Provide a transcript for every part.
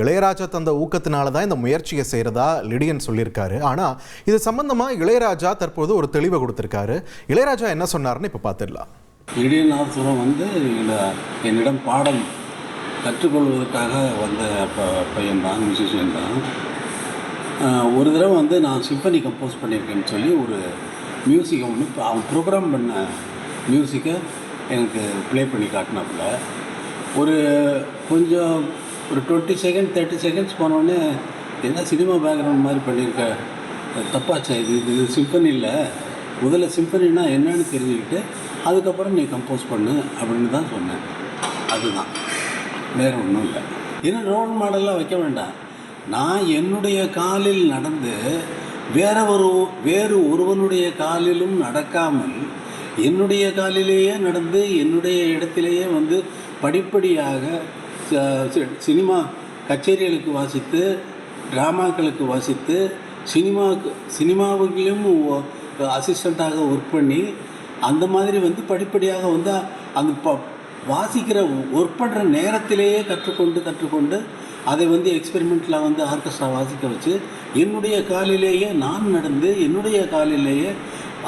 இளையராஜா தந்த ஊக்கத்தினால தான் இந்த முயற்சியை செய்கிறதா லிடியன் சொல்லியிருக்காரு. ஆனால் இது சம்பந்தமாக இளையராஜா தற்போது ஒரு தெளிவை கொடுத்துருக்காரு. இளையராஜா என்ன சொன்னார்ன்னு இப்போ பார்த்துடலாம் இடியநாதபுரம் வந்து என்னிடம் பாடம் கற்றுக்கொள்வதற்காக வந்த ப பையன் தான் மியூசிஷியன் தான். ஒரு தடவை வந்து நான் சிம்பனி கம்போஸ் பண்ணியிருக்கேன்னு சொல்லி ஒரு மியூசிக்கை ஒன்று அவன் ப்ரோக்ராம் பண்ண மியூசிக்கை எனக்கு ப்ளே பண்ணி காட்டினாப்புல. ஒரு கொஞ்சம் ஒரு டுவெண்ட்டி செகண்ட் தேர்ட்டி செகண்ட்ஸ் போனோடனே என்ன சினிமா பேக்ரவுண்ட் மாதிரி பண்ணியிருக்க? தப்பாச்சா இது இது சிம்பனி இல்லை. முதல்ல சிம்பனின்னா என்னன்னு தெரிஞ்சுக்கிட்டு அதுக்கப்புறம் நீ கம்போஸ் பண்ணு அப்படின்னு தான் சொன்னேன். அதுதான். வேறு ஒன்றும் இல்லை. ஏன்னா ரோல் மாடல்லாம் வைக்க வேண்டாம். நான் என்னுடைய காலில் நடந்து வேற ஒரு வேறு ஒருவனுடைய காலிலும் நடக்காமல் என்னுடைய காலிலேயே நடந்து என்னுடைய இடத்திலேயே வந்து படிப்படியாக சினிமா கச்சேரிகளுக்கு வாசித்து ட்ராமாக்களுக்கு வாசித்து சினிமாவுக்கு சினிமாவுகளிலும் அசிஸ்டண்ட்டாக ஒர்க் பண்ணி அந்த மாதிரி வந்து படிப்படியாக வந்து அந்த ப வாசிக்கிற ஒர்க் பண்ணுற நேரத்திலேயே கற்றுக்கொண்டு கற்றுக்கொண்டு அதை வந்து எக்ஸ்பெரிமெண்ட்டில் வந்து ஆர்கெஸ்ட்ரா வாசிக்க வச்சு என்னுடைய காலிலேயே நான் நடந்து என்னுடைய காலிலேயே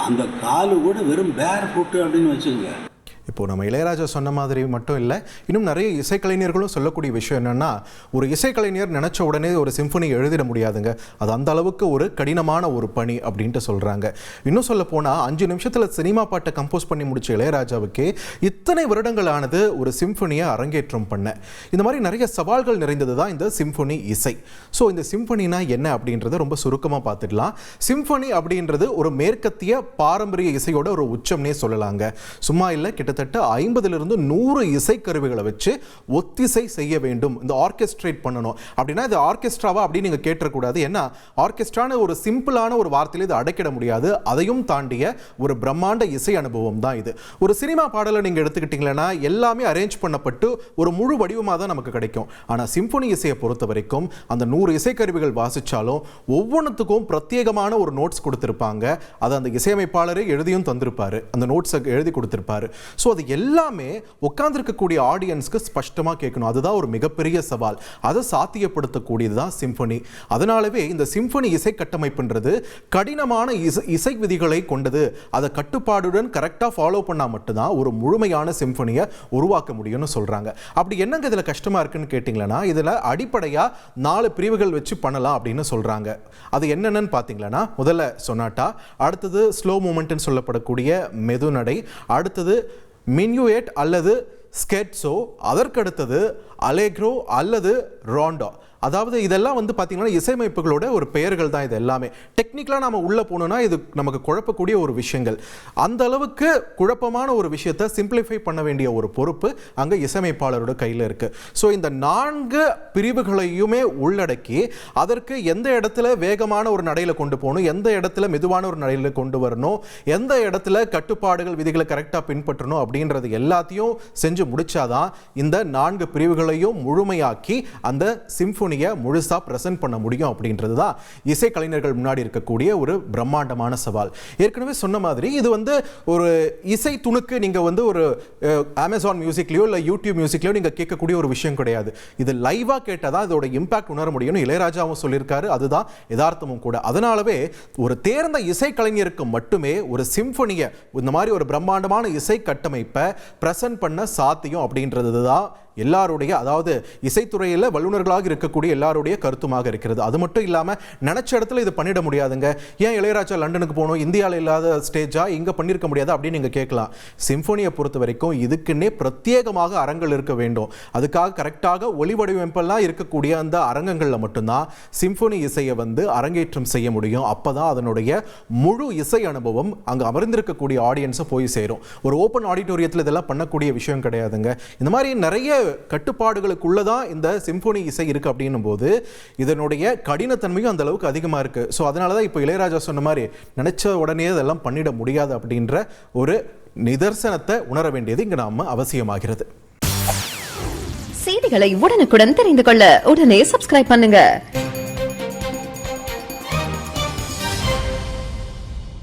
அந்த காலு கூட வெறும் பேர் ஃபுட்டு அப்படின்னு வச்சுக்கோங்க. இப்போ நம்ம இளையராஜா சொன்ன மாதிரி மட்டும் இல்லை இன்னும் நிறைய இசைக்கலைஞர்களும் சொல்லக்கூடிய விஷயம் என்னன்னா ஒரு இசைக்கலைஞர் நினச்ச உடனே ஒரு சிம்ஃபனி எழுதிட முடியாதுங்க. அது அந்த அளவுக்கு ஒரு கடினமான ஒரு பணி அப்படின்ட்டு சொல்கிறாங்க இன்னும் சொல்ல போனால் அஞ்சு நிமிஷத்தில் சினிமா பாட்டை கம்போஸ் பண்ணி முடிச்ச இளையராஜாவுக்கு இத்தனை வருடங்களானது ஒரு சிம்ஃபனியை அரங்கேற்றம் பண்ண. இந்த மாதிரி நிறைய சவால்கள் நிறைந்தது தான் இந்த சிம்பனி இசை. ஸோ இந்த சிம்ஃபனினா என்ன அப்படின்றத ரொம்ப சுருக்கமாக பார்த்துடலாம். சிம்ஃபனி அப்படின்றது ஒரு மேற்கத்திய பாரம்பரிய இசையோட ஒரு உச்சம்னே சொல்லலாங்க. சும்மா இல்லை கிட்டத்தட்ட ஐம்பதுலேருந்து நூறு இசைக்கருவிகளை வச்சு ஒத்திசை செய்ய வேண்டும். இந்த ஆர்கெஸ்ட்ரேட் பண்ணணும். அப்படின்னா இது ஆர்கெஸ்ட்ராவா அப்படின்னு நீங்கள் கேட்டக்கூடாது ஏன்னா ஆர்கெஸ்ட்ரான ஒரு சிம்பிளான ஒரு வார்த்தையில் இது அடைக்கிட முடியாது. அதையும் தாண்டிய ஒரு பிரம்மாண்ட இசை அனுபவம் தான் இது. ஒரு சினிமா பாடலை நீங்கள் எடுத்துக்கிட்டீங்கன்னா எல்லாமே அரேஞ்ச் பண்ணப்பட்டு ஒரு முழு வடிவமாக தான் நமக்கு கிடைக்கும். ஆனால் சிம்பொனி இசையை பொறுத்த வரைக்கும் அந்த நூறு இசைக்கருவிகள் வாசிச்சாலும் ஒவ்வொன்றுத்துக்கும் பிரத்யேகமான ஒரு நோட்ஸ் கொடுத்துருப்பாங்க. அதை அந்த இசையமைப்பாளரே எழுதியும் தந்திருப்பாரு. அந்த நோட்ஸை எழுதி கொடுத்துருப்பாரு. ஸோ அது எல்லாமே உட்காந்துருக்கக்கூடிய ஆடியன்ஸ்க்கு ஸ்பஷ்டமாக கேட்கணும். அதுதான் ஒரு மிகப்பெரிய சவால். அதை சாத்தியப்படுத்தக்கூடியது தான் சிம்ஃபனி அதனாலவே இந்த சிம்பனி இசை கட்டமைப்புன்றது கடினமான இசை இசை விதிகளை கொண்டது. அதை கட்டுப்பாடுடன் கரெக்டாக ஃபாலோ பண்ணால் மட்டும்தான் ஒரு முழுமையான சிம்ஃபனியை உருவாக்க முடியும்னு சொல்கிறாங்க அப்படி என்னங்க இதில் கஷ்டமாக இருக்குன்னு கேட்டிங்களன்னா இதில் அடிப்படையாக நாலு பிரிவுகள் வச்சு பண்ணலாம் அப்படின்னு சொல்கிறாங்க அது என்னென்னு பார்த்தீங்களன்னா முதல்ல சொனாட்டா அடுத்தது ஸ்லோ மூமெண்ட்னு சொல்லப்படக்கூடிய மெதுநடை அடுத்தது மின்யூயேட் அல்லது ஸ்கெட்ஸோ அதற்கடுத்தது அலேக்ரோ அல்லது ரோண்டோ அதாவது இதெல்லாம் வந்து பார்த்தீங்கன்னா இசையமைப்புகளோட ஒரு பெயர்கள் தான் இது எல்லாமே. டெக்னிக்கலாக நம்ம உள்ளே போனோம்னா இது நமக்கு குழப்பக்கூடிய ஒரு விஷயங்கள். அந்த அளவுக்கு குழப்பமான ஒரு விஷயத்தை சிம்பிளிஃபை பண்ண வேண்டிய ஒரு பொறுப்பு அங்கே இசையமைப்பாளரோட கையில் இருக்குது ஸோ இந்த நான்கு பிரிவுகளையுமே உள்ளடக்கி அதற்கு எந்த இடத்துல வேகமான ஒரு நடையில் கொண்டு போகணும் எந்த இடத்துல மெதுவான ஒரு நடையில் கொண்டு வரணும் எந்த இடத்துல கட்டுப்பாடுகள் விதிகளை கரெக்டாக பின்பற்றணும் அப்படின்றது எல்லாத்தையும் செஞ்சு முடிச்சாதான் இந்த நான்கு பிரிவுகளையும் முழுமையாக்கி அந்த சிம்பொனியை முழுசா ப்ரெசென்ட் பண்ண முடியும் அப்படின்றது தான் இசைக்கலைஞர்கள் முன்னாடி இருக்கக்கூடிய ஒரு பிரம்மாண்டமான சவால். ஏற்கனவே சொன்ன மாதிரி இது வந்து ஒரு இசை துணுக்கு நீங்கள் வந்து ஒரு அமேசான் மியூசிக்லயோ இல்லை யூடியூப் மியூசிக்லயோ நீங்கள் கேட்கக்கூடிய ஒரு விஷயம் கிடையாது. இது லைவாக கேட்டால் தான் இதோட இம்பாக்ட் உணர முடியும்னு இளையராஜாவும் சொல்லியிருக்காரு. அதுதான் யதார்த்தமும் கூட. அதனாலவே ஒரு தேர்ந்த இசைக்கலைஞருக்கு மட்டுமே ஒரு சிம்பொனியை இந்த மாதிரி ஒரு பிரம்மாண்டமான இசை கட்டமைப்பை பிரசன்ட் பண்ண சாத்தியம் அப்படின்றது தான் எல்லாருடைய அதாவது இசைத்துறையில் வல்லுநர்களாக இருக்கக்கூடிய எல்லாருடைய கருத்துமாக இருக்கிறது. அது மட்டும் இல்லாமல் நினச்ச இடத்துல இது பண்ணிட முடியாதுங்க. ஏன் இளையராஜா லண்டனுக்கு போகணும் இந்தியாவில் இல்லாத ஸ்டேஜா இங்கே பண்ணியிருக்க முடியாது அப்படின்னு நீங்கள் கேட்கலாம். சிம்ஃபோனியை பொறுத்த வரைக்கும் இதுக்குன்னே பிரத்யேகமாக அரங்கள் இருக்க வேண்டும். அதுக்காக கரெக்டாக ஒளி வடிவமைப்பெல்லாம் இருக்கக்கூடிய அந்த அரங்கங்களில் மட்டும்தான் சிம்ஃபோனி இசையை வந்து அரங்கேற்றம் செய்ய முடியும். அப்போ தான் அதனுடைய முழு இசை அனுபவம் அங்கே அமர்ந்திருக்கக்கூடிய ஆடியன்ஸை போய் சேரும். ஒரு ஓப்பன் ஆடிட்டோரியத்தில் இதெல்லாம் பண்ணக்கூடிய விஷயம் கிடையாதுங்க. இந்த மாதிரி நிறைய கட்டுப்பாடுகளுக்குள்ள தான் இந்த சிம்போனி இசை இருக்குது அப்படின்னும் போது இதனுடைய கடினத்தன்மையும் அந்த அளவுக்கு அதிகமாக இருக்குது ஸோ அதனால தான் இப்போ இளையராஜா சொன்ன மாதிரி நினச்ச உடனே இதெல்லாம் பண்ணிட முடியாது அப்படின்ற ஒரு நிதர்சனத்தை உணர வேண்டியது இங்கே நாம் அவசியமாகிறது. செய்திகளை உடனுக்குடன் தெரிந்து கொள்ள உடனே சப்ஸ்கிரைப் பண்ணுங்க.